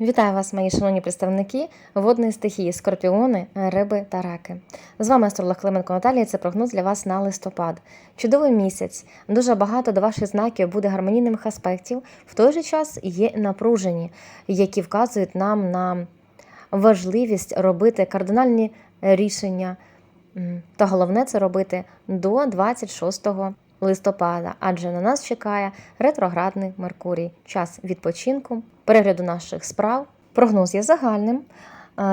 Вітаю вас, мої шановні представники водної стихії, скорпіони, риби та раки. З вами астролог Клименко Наталія. Це прогноз для вас на листопад. Чудовий місяць. Дуже багато до ваших знаків буде гармонійних аспектів. В той же час є напружені, які вказують нам на важливість робити кардинальні рішення. Та головне це робити до 26 листопада, адже на нас чекає ретроградний Меркурій, час відпочинку, перегляду наших справ. Прогноз є загальним.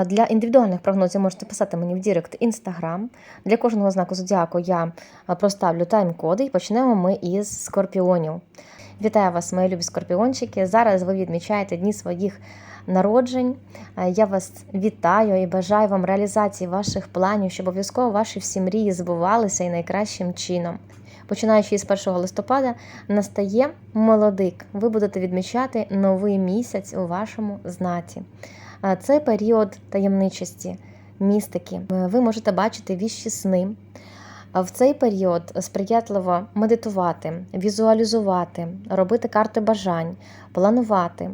Для індивідуальних прогнозів можете писати мені в Дірект Інстаграм. Для кожного знаку зодіаку я проставлю тайм-коди і почнемо ми із скорпіонів. Вітаю вас, мої любі скорпіончики. Зараз ви відмічаєте дні своїх народжень. Я вас вітаю і бажаю вам реалізації ваших планів, щоб обов'язково ваші всі мрії збувалися і найкращим чином. Починаючи з 1 листопада, настає молодик. Ви будете відмічати новий місяць у вашому знаці. Е, Це період таємничості, містики. Е, Ви можете бачити віщі сни. В цей період сприятливо медитувати, візуалізувати, робити карти бажань, планувати.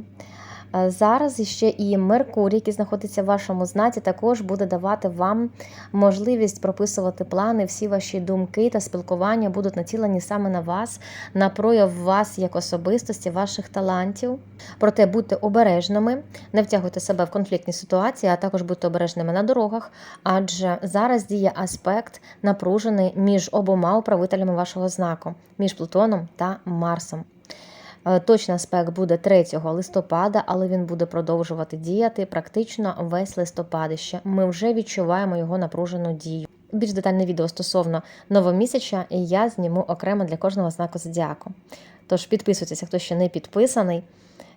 Е, Зараз ще і Меркурій, який знаходиться в вашому знаці, також буде давати вам можливість прописувати плани. Всі ваші думки та спілкування будуть націлені саме на вас, на прояв вас як особистості, ваших талантів. Проте будьте обережними, не втягуйте себе в конфліктні ситуації, а також будьте обережними на дорогах, адже зараз діє аспект напружений між обома управителями вашого знаку, між Плутоном та Марсом. Е, Точний аспект буде 3 листопада, але він буде продовжувати діяти практично весь листопадище. Ми вже відчуваємо його напружену дію. Більш детальне відео стосовно новомісяча я зніму окремо для кожного знаку зодіаку. Тож підписуйтеся, хто ще не підписаний,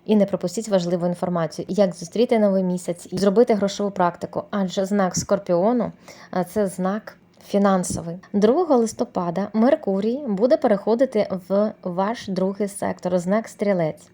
і не пропустіть важливу інформацію, як зустріти новий місяць і зробити грошову практику, адже знак скорпіону а це знак фінансовий. 2 листопада Меркурій буде переходити в ваш другий сектор, знак стрілець.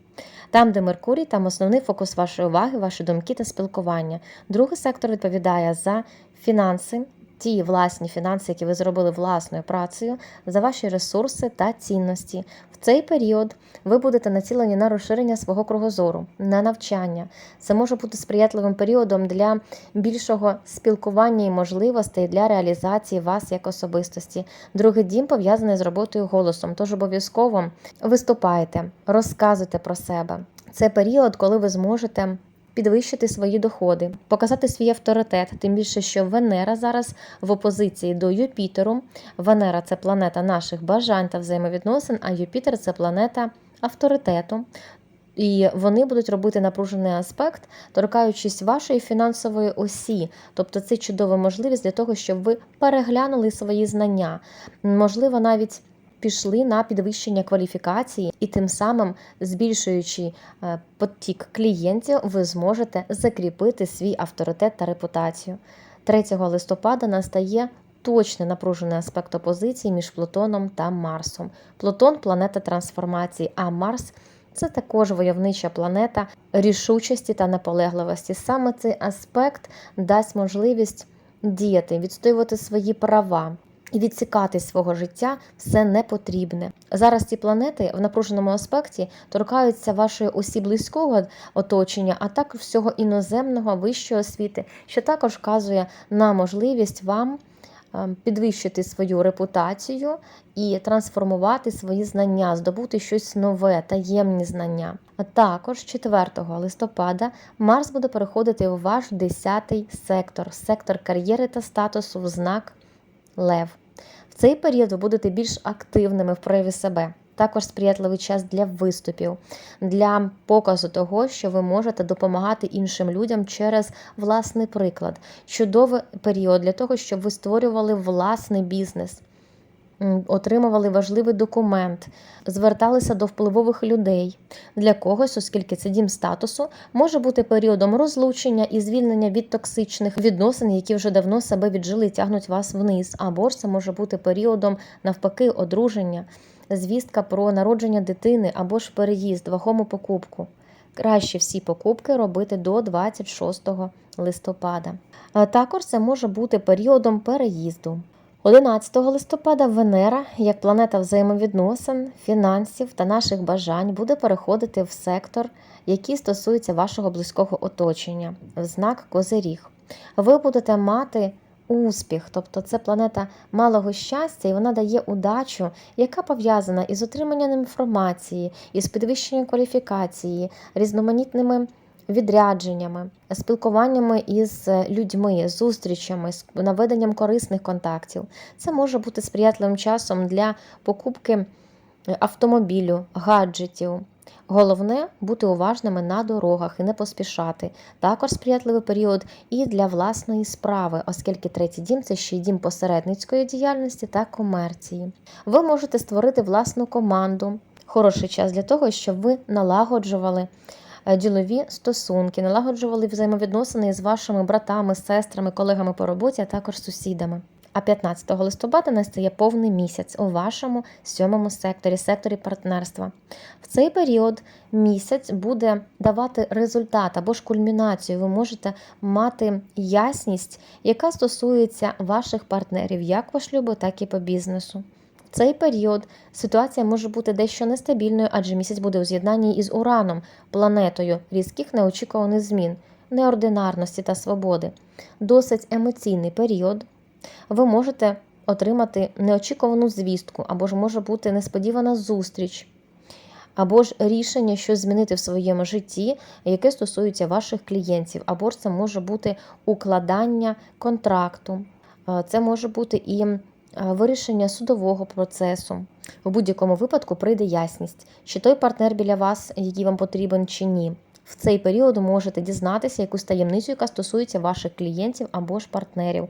Там, де Меркурій, там основний фокус вашої уваги, ваші думки та спілкування. Другий сектор відповідає за фінанси, ті власні фінанси, які ви зробили власною працею, за ваші ресурси та цінності. В цей період ви будете націлені на розширення свого кругозору, на навчання. Це може бути сприятливим періодом для більшого спілкування і можливостей для реалізації вас як особистості. Другий дім пов'язаний з роботою голосом, тож обов'язково виступайте, розказуйте про себе. Це період, коли ви зможете. Підвищити свої доходи, показати свій авторитет, тим більше, що Венера зараз в опозиції до Юпітеру. Венера це планета наших бажань та взаємовідносин, а Юпітер це планета авторитету. І вони будуть робити напружений аспект, торкаючись вашої фінансової осі. Тобто це чудова можливість для того, щоб ви переглянули свої знання. Можливо, навіть пішли на підвищення кваліфікації, і тим самим, збільшуючи е, потік клієнтів, ви зможете закріпити свій авторитет та репутацію. 3 листопада настає точно напружений аспект опозиції між Плутоном та Марсом. Плутон планета трансформації, а Марс. Це також войовнича планета рішучості та наполегливості. Саме цей аспект дасть можливість діяти, відстоювати свої права, і відсікати з свого життя все непотрібне. Зараз ці планети в напруженому аспекті торкаються вашої осі близького оточення, а також всього іноземного вищої освіти, що також вказує на можливість вам е, підвищити свою репутацію і трансформувати свої знання, здобути щось нове, таємні знання. А також 4 листопада Марс буде переходити в ваш 10-й сектор, сектор кар'єри та статусу в знак Лев. Цей період ви будете більш активними в прояві себе. Також сприятливий час для виступів, для показу того, що ви можете допомагати іншим людям через власний приклад. Чудовий період для того, щоб ви створювали власний бізнес, отримували важливий документ, зверталися до впливових людей. Для когось, оскільки це дім статусу, може бути періодом розлучення і звільнення від токсичних відносин, які вже давно себе віджили і тягнуть вас вниз. Або ж це може бути періодом навпаки одруження, звістка про народження дитини або ж переїзд, вагому покупку. Краще всі покупки робити до 26 листопада. Також це може бути періодом переїзду, 11 листопада Венера, як планета взаємовідносин, фінансів та наших бажань, буде переходити в сектор, який стосується вашого близького оточення, в знак Козиріг. Ви будете мати успіх, тобто це планета малого щастя, і вона дає удачу, яка пов'язана із отриманням інформації, із підвищенням кваліфікації, різноманітними відрядженнями, спілкуваннями із людьми, зустрічами, з наведенням корисних контактів. Це може бути сприятливим часом для покупки автомобілю, гаджетів. Головне бути уважними на дорогах і не поспішати. Також сприятливий період і для власної справи, оскільки третій дім це ще й дім посередницької діяльності та комерції. Ви можете створити власну команду. Хороший час для того, щоб ви налагоджували е, ділові стосунки, налагоджували взаємовідносини з вашими братами, сестрами, колегами по роботі, а також сусідами. А 15 листопада настає повний місяць у вашому сьомому секторі, секторі партнерства. В цей період місяць буде давати результат або ж кульмінацію. Ви можете мати ясність, яка стосується ваших партнерів, як по шлюбу, так і по бізнесу. Цей період ситуація може бути дещо нестабільною, адже місяць буде у з'єднанні із Ураном, планетою різких неочікуваних змін, неординарності та свободи. Досить емоційний період. Ви можете отримати неочікувану звістку, або ж може бути несподівана зустріч, або ж рішення щось змінити в своєму житті, яке стосується ваших клієнтів, або ж це може бути укладання контракту, Е, це може бути і вирішення судового процесу. У будь-якому випадку прийде ясність, чи той партнер біля вас, який вам потрібен, чи ні. В цей період можете дізнатися якусь таємницю, яка стосується ваших клієнтів або ж партнерів,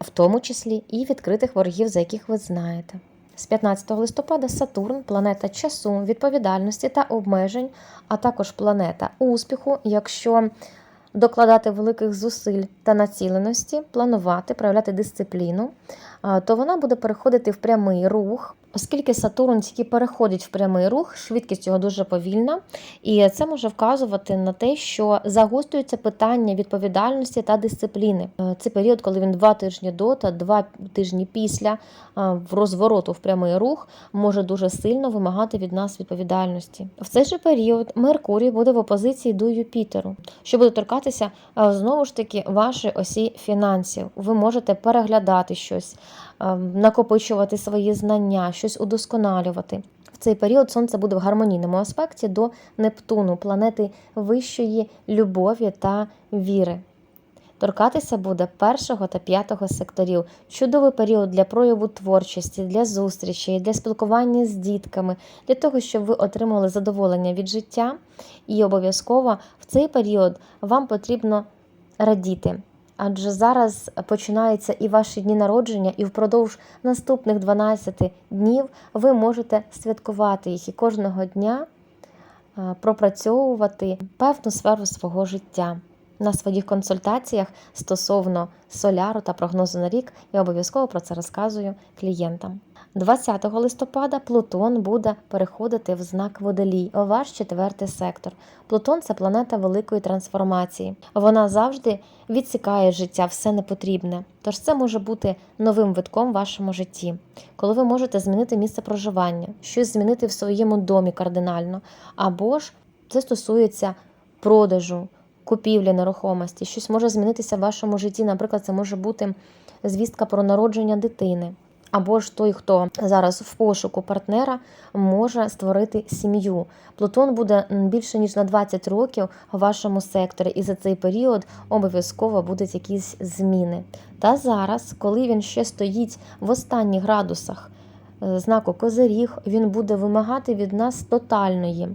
в тому числі і відкритих ворогів, за яких ви знаєте. З 15 листопада Сатурн, планета часу, відповідальності та обмежень, а також планета успіху, якщо докладати великих зусиль та націленості, планувати, проявляти дисципліну, то вона буде переходити в прямий рух. Оскільки Сатурн тільки переходить в прямий рух, швидкість його дуже повільна, і це може вказувати на те, що загострюється питання відповідальності та дисципліни. Е, Це період, коли він два тижні до та два тижні після в розвороту в прямий рух може дуже сильно вимагати від нас відповідальності. В цей же період Меркурій буде в опозиції до Юпітеру, що буде торкатися е, знову ж таки вашої осі фінансів. Ви можете переглядати щось, накопичувати свої знання, щось удосконалювати. В цей період Сонце буде в гармонійному аспекті до Нептуну, планети вищої любові та віри. Торкатися буде першого та п'ятого секторів. Чудовий період для прояву творчості, для зустрічей, для спілкування з дітками, для того, щоб ви отримали задоволення від життя. І обов'язково в цей період вам потрібно радіти. Адже зараз починаються і ваші дні народження, і впродовж наступних 12 днів ви можете святкувати їх і кожного дня е, пропрацьовувати певну сферу свого життя. На своїх консультаціях стосовно соляру та прогнозу на рік я обов'язково про це розказую клієнтам. 20 листопада Плутон буде переходити в знак Водолій, ваш четвертий сектор. Плутон це планета великої трансформації. Вона завжди відсікає життя все непотрібне. Тож це може бути новим витком в вашому житті, коли ви можете змінити місце проживання, щось змінити в своєму домі кардинально, або ж це стосується продажу, купівлі нерухомості, щось може змінитися в вашому житті. Наприклад, це може бути звістка про народження дитини. Або ж той, хто зараз в пошуку партнера, може створити сім'ю. Плутон буде більше ніж на 20 років у вашому секторі, і за цей період обов'язково будуть якісь зміни. Та зараз, коли він ще стоїть в останніх градусах е, знаку Козиріг, він буде вимагати від нас тотальної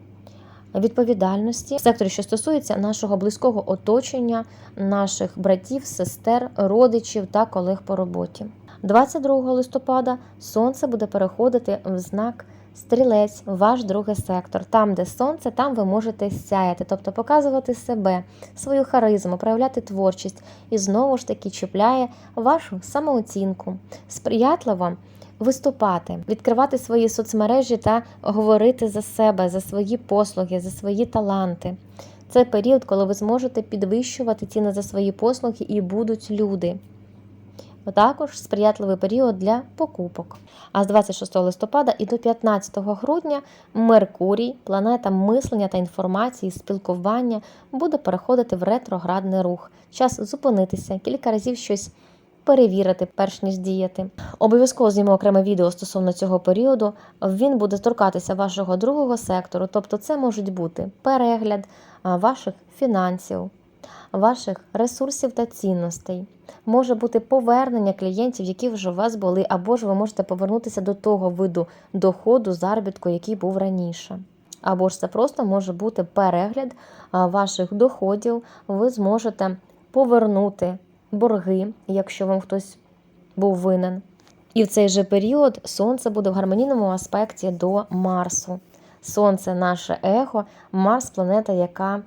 відповідальності в секторі, що стосується нашого близького оточення, наших братів, сестер, родичів та колег по роботі. 22 листопада сонце буде переходити в знак стрілець, ваш другий сектор. Там, де сонце, там ви можете сяяти, тобто показувати себе, свою харизму, проявляти творчість і знову ж таки чіпляє вашу самооцінку. Сприятливо виступати, відкривати свої соцмережі та говорити за себе, за свої послуги, за свої таланти. Це період, коли ви зможете підвищувати ціни за свої послуги, і будуть люди. Також сприятливий період для покупок. А з 26 листопада і до 15 грудня Меркурій, планета мислення та інформації, спілкування, буде переходити в ретроградний рух. Час зупинитися, кілька разів щось перевірити, перш ніж діяти. Обов'язково зніму окреме відео стосовно цього періоду. Він буде торкатися вашого другого сектору, тобто це можуть бути перегляд ваших фінансів, ваших ресурсів та цінностей. Може бути повернення клієнтів, які вже у вас були, або ж ви можете повернутися до того виду доходу, заробітку, який був раніше. Або ж це просто може бути перегляд ваших доходів. Ви зможете повернути борги, якщо вам хтось був винен. І в цей же період Сонце буде в гармонійному аспекті до Марсу. Сонце наше его, Марс планета, яка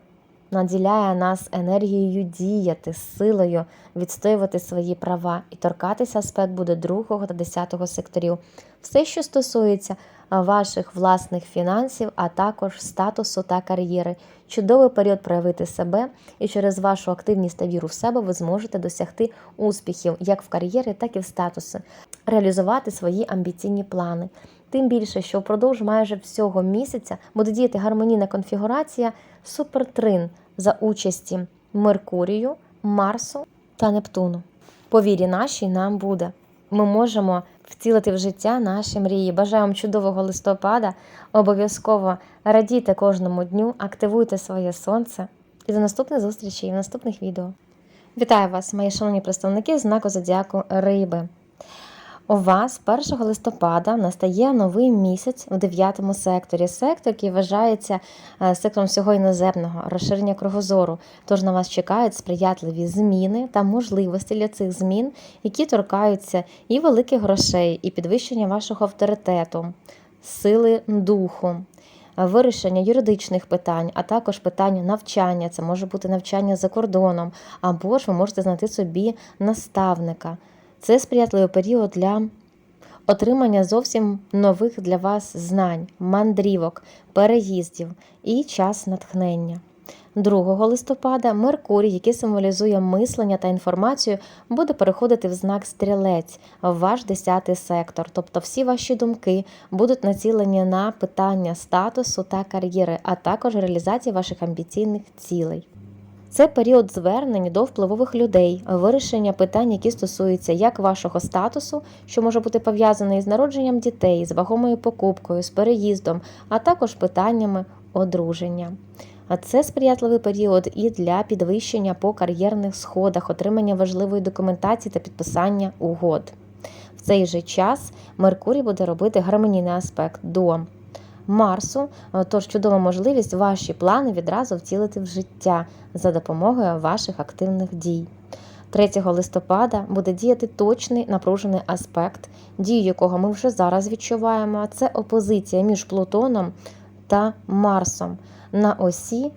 наділяє нас енергією діяти, силою відстоювати свої права. І торкатися аспект буде другого та десятого секторів. Все, що стосується ваших власних фінансів, а також статусу та кар'єри. Чудовий період проявити себе, і через вашу активність та віру в себе ви зможете досягти успіхів як в кар'єрі, так і в статусі, реалізувати свої амбіційні плани. Тим більше, що впродовж майже всього місяця буде діяти гармонійна конфігурація супертрин за участі Меркурію, Марсу та Нептуну. По вірі нашій нам буде. Ми можемо втілити в життя наші мрії. Бажаю вам чудового листопада. Обов'язково радійте кожному дню, активуйте своє сонце. І до наступних зустрічей в наступних відео. Вітаю вас, мої шановні представники знаку Зодіаку Риби. У вас 1 листопада настає новий місяць у 9 секторі. Сектор, який вважається е, сектором всього іноземного, розширення кругозору. Тож на вас чекають сприятливі зміни та можливості для цих змін, які торкаються і великих грошей, і підвищення вашого авторитету, сили духу. Вирішення юридичних питань, а також питання навчання, це може бути навчання за кордоном, або ж ви можете знайти собі наставника. Це сприятливий період для отримання зовсім нових для вас знань, мандрівок, переїздів і час натхнення. 2 листопада Меркурій, який символізує мислення та інформацію, буде переходити в знак стрілець в ваш 10 сектор. Тобто всі ваші думки будуть націлені на питання статусу та кар'єри, а також реалізації ваших амбіційних цілей. Це період звернень до впливових людей, вирішення питань, які стосуються як вашого статусу, що може бути пов'язаний з народженням дітей, з вагомою покупкою, з переїздом, а також питаннями одруження. А це сприятливий період і для підвищення по кар'єрних сходах, отримання важливої документації та підписання угод. В цей же час Меркурій буде робити гармонійний аспект до Марсу, тож чудова можливість ваші плани відразу втілити в життя за допомогою ваших активних дій. 3 листопада буде діяти точний напружений аспект, дію якого ми вже зараз відчуваємо. Це опозиція між Плутоном та Марсом на осі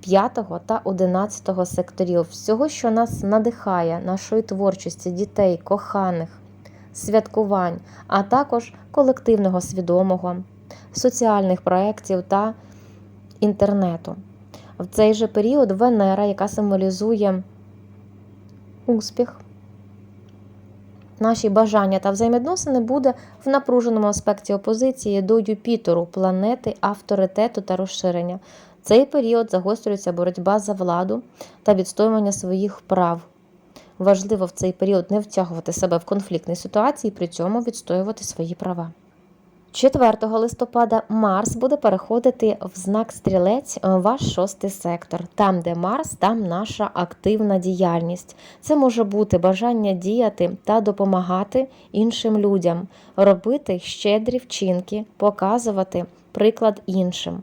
5 та 11 секторів. Всього, що нас надихає, нашої творчості, дітей, коханих, святкувань, а також колективного свідомого, соціальних проєктів та інтернету. В цей же період Венера, яка символізує успіх, наші бажання та взаємодносини буде в напруженому аспекті опозиції до Юпітеру, планети авторитету та розширення. Цей період загострюється боротьба за владу та відстоювання своїх прав. Важливо в цей період не втягувати себе в конфліктні ситуації, при цьому відстоювати свої права. 4 листопада Марс буде переходити в знак стрілець е, ваш шостий сектор. Там, де Марс, там наша активна діяльність. Це може бути бажання діяти та допомагати іншим людям, робити щедрі вчинки, показувати приклад іншим.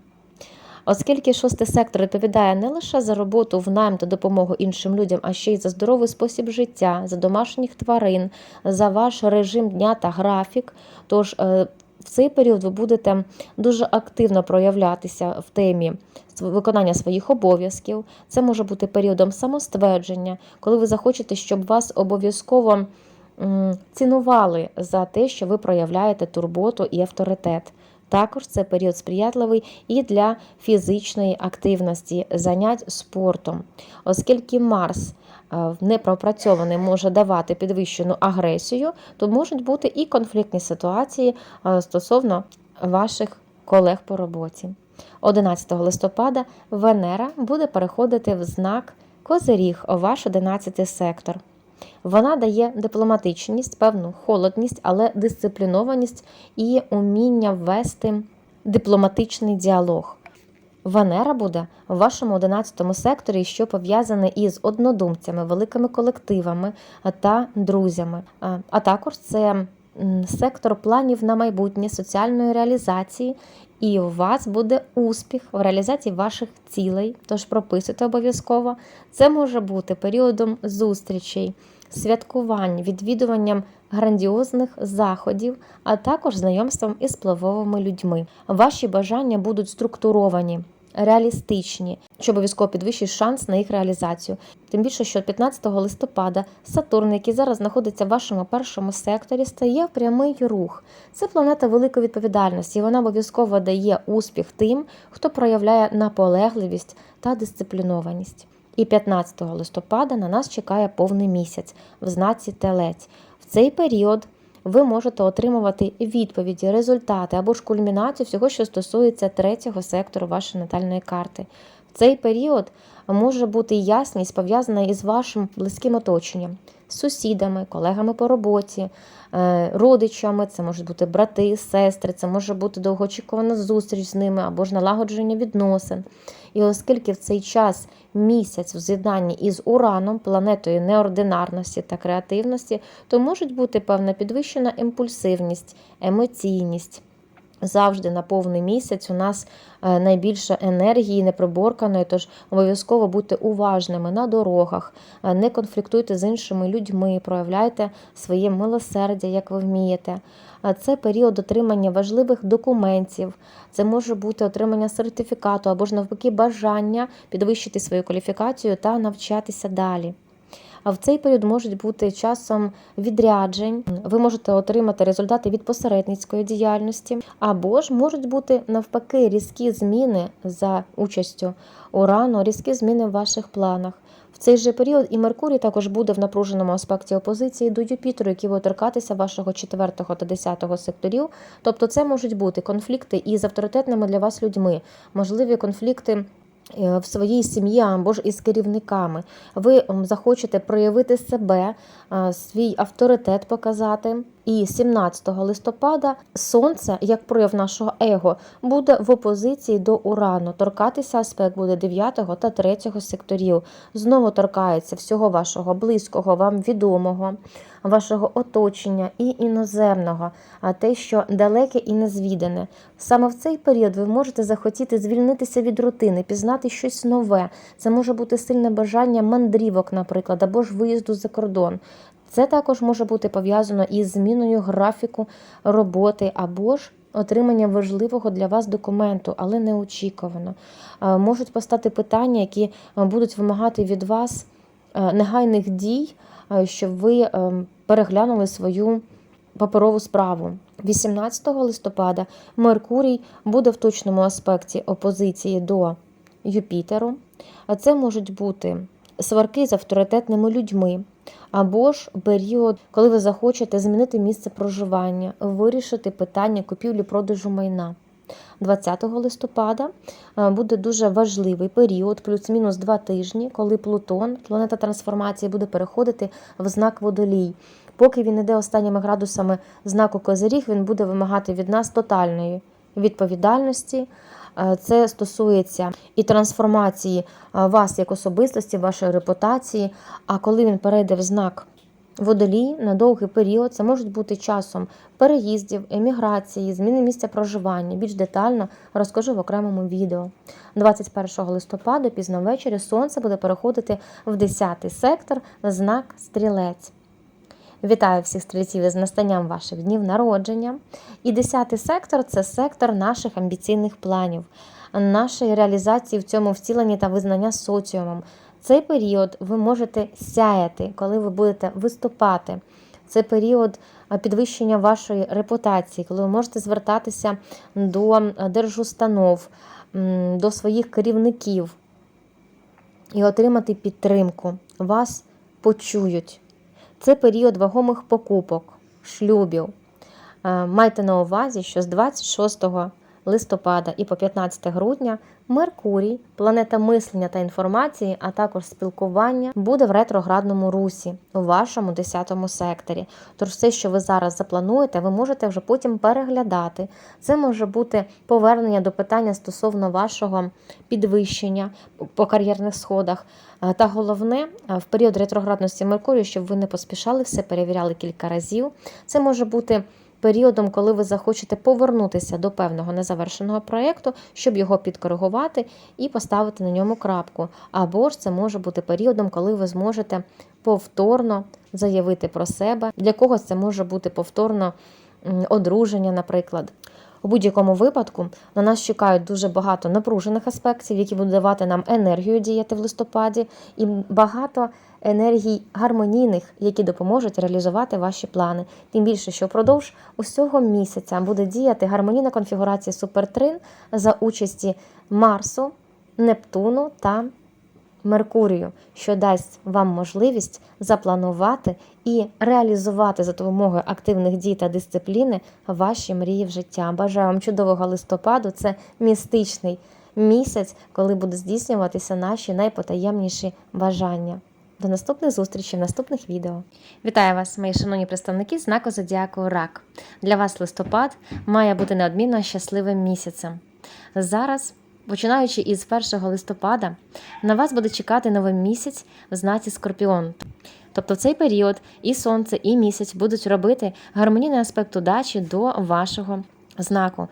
Оскільки шостий сектор відповідає не лише за роботу в найм та допомогу іншим людям, а ще й за здоровий спосіб життя, за домашніх тварин, за ваш режим дня та графік. Тож е, в цей період ви будете дуже активно проявлятися в темі виконання своїх обов'язків. Це може бути періодом самоствердження, коли ви захочете, щоб вас обов'язково цінували за те, що ви проявляєте турботу і авторитет. Також це період сприятливий і для фізичної активності, занять спортом, оскільки Марс непропрацьований може давати підвищену агресію, то можуть бути і конфліктні ситуації е, стосовно ваших колег по роботі. 11 листопада Венера буде переходити в знак Козиріг, ваш 11 сектор. Вона дає дипломатичність, певну холодність, але дисциплінованість і уміння ввести дипломатичний діалог. Венера буде в вашому 11 секторі, що пов'язане із однодумцями, великими колективами та друзями. А- А також це сектор планів на майбутнє, соціальної реалізації, і у вас буде успіх в реалізації ваших цілей. Тож прописуйте обов'язково. Це може бути періодом зустрічей, святкувань, відвідуванням грандіозних заходів, а також знайомством із впливовими людьми. Ваші бажання будуть структуровані. Реалістичні, що обов'язково підвищить шанс на їх реалізацію. Тим більше, що 15 листопада Сатурн, який зараз знаходиться в вашому першому секторі, стає в прямий рух. Це планета великої відповідальності. і Вона обов'язково дає успіх тим, хто проявляє наполегливість та дисциплінованість. І 15 листопада на нас чекає повний місяць в знаці Телець. В цей період ви можете отримувати відповіді, результати або ж кульмінацію всього, що стосується третього сектору вашої натальної карти. В цей період може бути ясність пов'язана із вашим близьким оточенням, з сусідами, колегами по роботі, е, родичами, це можуть бути брати, сестри, це може бути довгоочікувана зустріч з ними або ж налагодження відносин. І оскільки в цей час місяць в з'єднанні із Ураном, планетою неординарності та креативності, то можуть бути певна підвищена імпульсивність, емоційність. Завжди на повний місяць у нас е, найбільше енергії неприборканої, тож обов'язково будьте уважними на дорогах, е, не конфліктуйте з іншими людьми, проявляйте своє милосердя, як ви вмієте. Це період отримання важливих документів, це може бути отримання сертифікату або ж навпаки бажання підвищити свою кваліфікацію та навчатися далі. А в цей період можуть бути часом відряджень. Ви можете отримати результати від посередницької діяльності, або ж можуть бути навпаки різкі зміни за участю урану, різкі зміни в ваших планах. Цей же період і Меркурій також буде в напруженому аспекті опозиції до Юпітеру, який буде торкатися вашого 4 та 10 секторів. Тобто, це можуть бути конфлікти із авторитетними для вас людьми, можливі конфлікти е, в своїй сім'ї або ж із керівниками. Ви захочете проявити себе, свій авторитет показати. І 17 листопада сонце, як прояв нашого его, буде в опозиції до урану. Торкатися аспект буде 9 та 3 секторів. Знову торкається всього вашого близького, вам відомого, вашого оточення і іноземного, а те, що далеке і незвідане. Саме в цей період ви можете захотіти звільнитися від рутини, пізнати щось нове. Це може бути сильне бажання мандрівок, наприклад, або ж виїзду за кордон. Це також може бути пов'язано із зміною графіку роботи або ж отримання важливого для вас документу, але неочікувано. Е, Можуть постати питання, які е, будуть вимагати від вас е, негайних дій, щоб ви переглянули свою паперову справу. 18 листопада Меркурій буде в точному аспекті опозиції до Юпітеру. А Це можуть бути сварки з авторитетними людьми, або ж період, коли ви захочете змінити місце проживання, вирішити питання купівлі-продажу майна. 20 листопада е, буде дуже важливий період, плюс-мінус два тижні, коли Плутон, планета трансформації, буде переходити в знак водолій. Поки він іде останніми градусами знаку Козиріг, він буде вимагати від нас тотальної відповідальності. Е, Це стосується і трансформації е, вас як особистості, вашої репутації. А коли він перейде в знак водолій на довгий період, це можуть бути часом переїздів, еміграції, зміни місця проживання. Більш детально розкажу в окремому відео. 21 листопада, пізно ввечері, сонце буде переходити в 10 сектор знак стрілець. Вітаю всіх стрільців із настанням ваших днів народження. І 10 сектор це сектор наших амбіційних планів, нашої реалізації в цьому втіленні та визнання соціумом. Цей період ви можете сяяти, коли ви будете виступати. Це період підвищення вашої репутації, коли ви можете звертатися до держустанов, до своїх керівників і отримати підтримку. Вас почують. Це період вагомих покупок, шлюбів. Е, Майте на увазі, що з 26 листопада і по 15 грудня Меркурій, планета мислення та інформації, а також спілкування, буде в ретроградному русі у вашому 10 секторі. Тож все, що ви зараз заплануєте, ви можете вже потім переглядати. Це може бути повернення до питання стосовно вашого підвищення по кар'єрних сходах. Е, Та головне, е, в період ретроградності Меркурію, щоб ви не поспішали, все перевіряли кілька разів. Це може бути періодом, коли ви захочете повернутися до певного незавершеного проєкту, щоб його підкоригувати і поставити на ньому крапку. Або ж це може бути періодом, коли ви зможете повторно заявити про себе. Для когось це може бути повторно одруження, наприклад. У будь-якому випадку на нас чекають дуже багато напружених аспектів, які будуть давати нам енергію діяти в листопаді, і багато енергій гармонійних, які допоможуть реалізувати ваші плани. Тим більше, що впродовж усього місяця буде діяти гармонійна конфігурація супертрин за участі Марсу, Нептуну та Меркурію, що дасть вам можливість запланувати і реалізувати за допомогою активних дій та дисципліни ваші мрії в життя. Бажаю вам чудового листопаду. Це містичний місяць, коли будуть здійснюватися наші найпотаємніші бажання. До наступних зустрічей в наступних відео. Вітаю вас, мої шановні представники знаку Зодіаку Рак. Для вас листопад має бути неодмінно щасливим місяцем. Зараз, починаючи із 1 листопада, на вас буде чекати новий місяць в знаці Скорпіон. Тобто в цей період і сонце, і місяць будуть робити гармонійний аспект удачі до вашого знаку.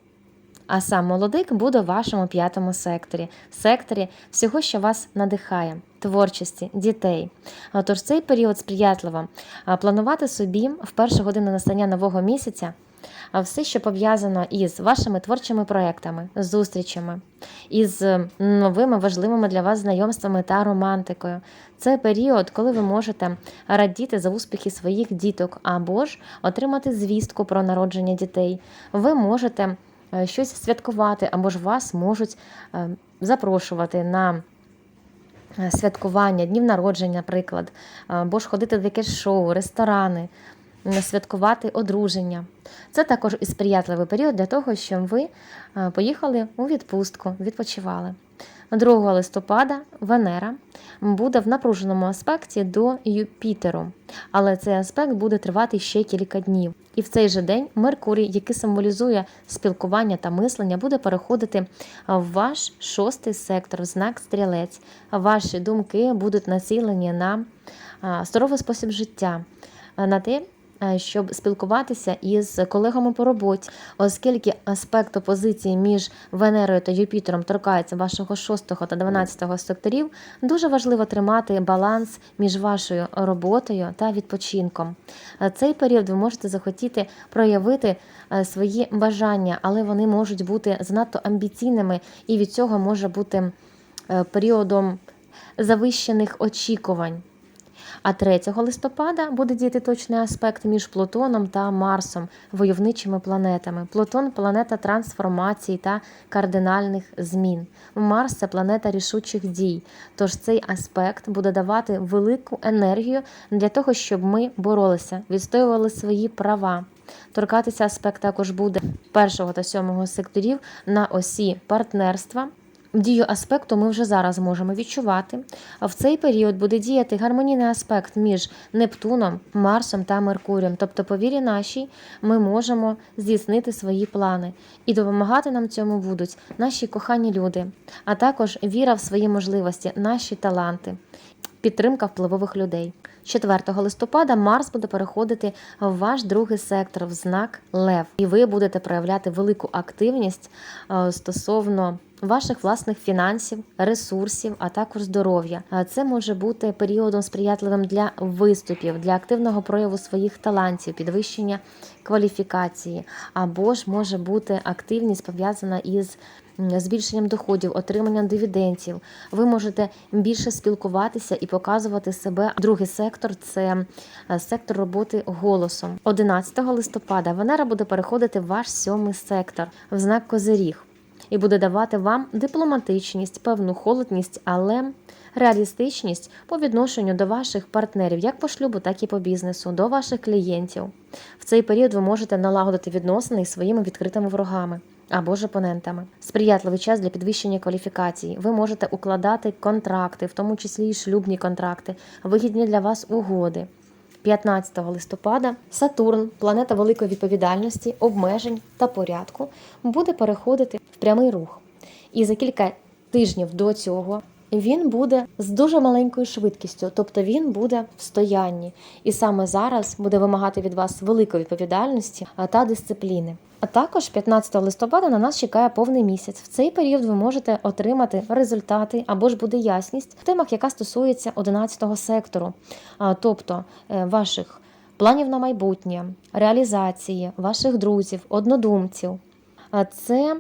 А сам молодик буде в вашому п'ятому секторі, секторі всього, що вас надихає, творчості, дітей. Тож цей період сприятливо планувати собі в першу годину настання нового місяця все, що пов'язано із вашими творчими проектами, зустрічами, із новими важливими для вас знайомствами та романтикою. Це період, коли ви можете радіти за успіхи своїх діток або ж отримати звістку про народження дітей. Ви можете е, щось святкувати, або ж вас можуть е, запрошувати на е, святкування, днів народження, наприклад, або ж ходити в якесь шоу, ресторани, святкувати одруження. Це також і сприятливий період для того, щоб ви е, поїхали у відпустку, відпочивали. 2 листопада Венера буде в напруженому аспекті до Юпітеру, але цей аспект буде тривати ще кілька днів. І в цей же день Меркурій, який символізує спілкування та мислення, буде переходити в ваш шостий сектор, в знак стрілець. Ваші думки будуть націлені на здоровий спосіб життя, на те, е, щоб спілкуватися із колегами по роботі, оскільки аспект опозиції між Венерою та Юпітером торкається вашого 6 та 12 секторів, дуже важливо тримати баланс між вашою роботою та відпочинком. Е, Цей період ви можете захотіти проявити е, свої бажання, але вони можуть бути занадто амбіційними, і від цього може бути е, періодом завищених очікувань. А 3 листопада буде діяти точний аспект між Плутоном та Марсом, войовничими планетами. Плутон планета трансформації та кардинальних змін. Марс це планета рішучих дій. Тож цей аспект буде давати велику енергію для того, щоб ми боролися, відстоювали свої права. Торкатися аспект також буде першого та сьомого секторів на осі партнерства. Дію аспекту ми вже зараз можемо відчувати. В цей період буде діяти гармонійний аспект між Нептуном, Марсом та Меркурієм. Тобто, по вірі нашій, ми можемо здійснити свої плани. І допомагати нам цьому будуть наші кохані люди, а також віра в свої можливості, наші таланти, підтримка впливових людей. 4 листопада Марс буде переходити в ваш другий сектор в знак Лев, і ви будете проявляти велику активність е, стосовно ваших власних фінансів, ресурсів, а також здоров'я. Це може бути періодом сприятливим для виступів, для активного прояву своїх талантів, підвищення кваліфікації, або ж може бути активність пов'язана із збільшенням доходів, отриманням дивідендів. Ви можете більше спілкуватися і показувати себе. Другий сектор це е, сектор роботи голосом. 11 листопада Венера буде переходити в ваш сьомий сектор в знак Козиріг і буде давати вам дипломатичність, певну холодність, але реалістичність по відношенню до ваших партнерів, як по шлюбу, так і по бізнесу, до ваших клієнтів. В цей період ви можете налагодити відносини із своїми відкритими ворогами. Або ж опонентами. Сприятливий час для підвищення кваліфікації. Ви можете укладати контракти, в тому числі і шлюбні контракти, вигідні для вас угоди. 15 листопада Сатурн, планета великої відповідальності, обмежень та порядку, буде переходити в прямий рух. І за кілька тижнів до цього він буде з дуже маленькою швидкістю, тобто він буде в стоянні. І саме зараз буде вимагати від вас великої відповідальності та дисципліни. А також 15 листопада на нас чекає повний місяць. В цей період ви можете отримати результати або ж буде ясність в темах, яка стосується 11 сектору, тобто е, ваших планів на майбутнє, реалізації, ваших друзів, однодумців. А Це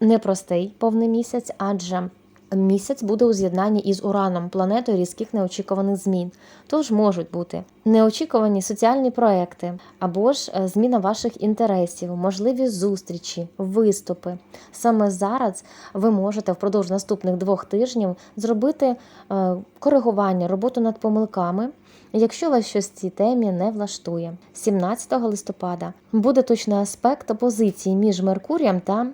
непростий повний місяць, адже місяць буде у з'єднанні із Ураном, планетою різких неочікуваних змін. Тож можуть бути неочікувані соціальні проекти, або ж е, зміна ваших інтересів, можливі зустрічі, виступи. Саме зараз ви можете впродовж наступних двох тижнів зробити е, коригування, роботу над помилками. Якщо вас щось в цій темі не влаштує, 17 листопада буде точний аспект опозиції між Меркурієм та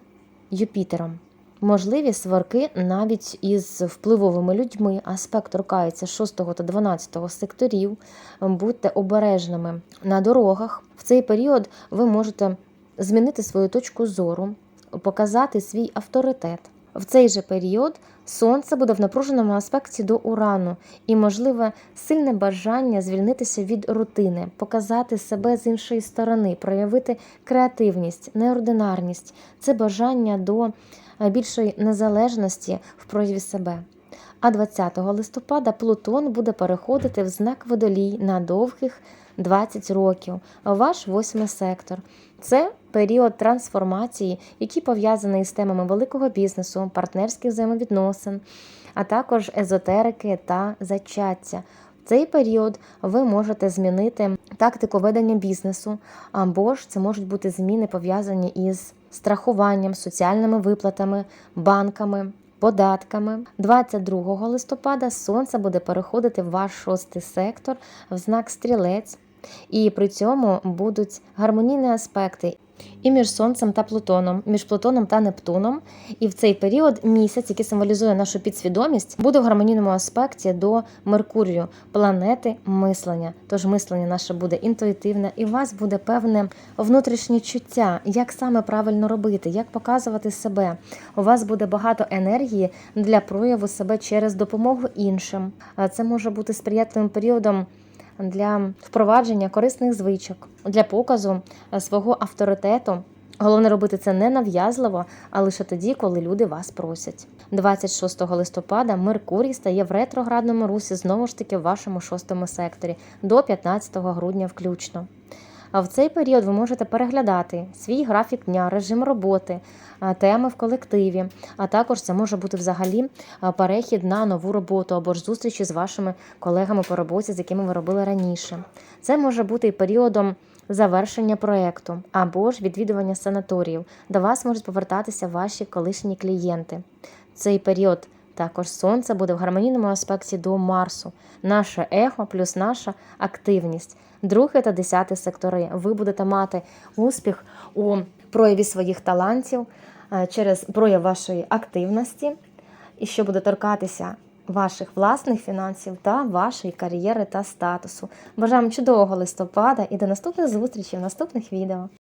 Юпітером. Можливі сварки навіть із впливовими людьми. Аспект торкається 6 та 12 секторів. Будьте обережними на дорогах. В цей період ви можете змінити свою точку зору, показати свій авторитет. В цей же період сонце буде в напруженому аспекті до урану і, можливе, сильне бажання звільнитися від рутини, показати себе з іншої сторони, проявити креативність, неординарність. Це бажання до більшої незалежності в прояві себе. А 20 листопада Плутон буде переходити в знак водолій на довгих 20 років, ваш восьмий сектор. Це період трансформації, який пов'язаний з темами великого бізнесу, партнерських взаємовідносин, а також езотерики та зачаття. В цей період ви можете змінити тактику ведення бізнесу, або ж це можуть бути зміни пов'язані із страхуванням, соціальними виплатами, банками. Податками 22 листопада сонце буде переходити в ваш шостий сектор в знак стрілець, і при цьому будуть гармонійні аспекти і між Сонцем та Плутоном, між Плутоном та Нептуном. І в цей період місяць, який символізує нашу підсвідомість, буде в гармонійному аспекті до Меркурію, планети мислення. Тож мислення наше буде інтуїтивне, і у вас буде певне внутрішнє чуття, як саме правильно робити, як показувати себе. У вас буде багато енергії для прояву себе через допомогу іншим. Це може бути сприятливим періодом для впровадження корисних звичок, для показу е, свого авторитету. Головне робити це не нав'язливо, а лише тоді, коли люди вас просять. 26 листопада Меркурій стає в ретроградному русі знову ж таки в вашому шостому секторі до 15 грудня включно. А в цей період ви можете переглядати свій графік дня, режим роботи, теми в колективі. А також це може бути взагалі перехід на нову роботу або ж зустрічі з вашими колегами по роботі, з якими ви робили раніше. Це може бути і періодом. Завершення проекту або ж відвідування санаторіїв. До вас можуть повертатися ваші колишні клієнти. Цей період також сонце буде в гармонійному аспекті до Марсу. Наше ехо плюс наша активність. Другий та десятий сектори. Ви будете мати успіх у прояві своїх талантів е, через прояв вашої активності, і що буде торкатися ваших власних фінансів та вашої кар'єри та статусу. Бажаємо чудового листопада і до наступних зустрічей в наступних відео.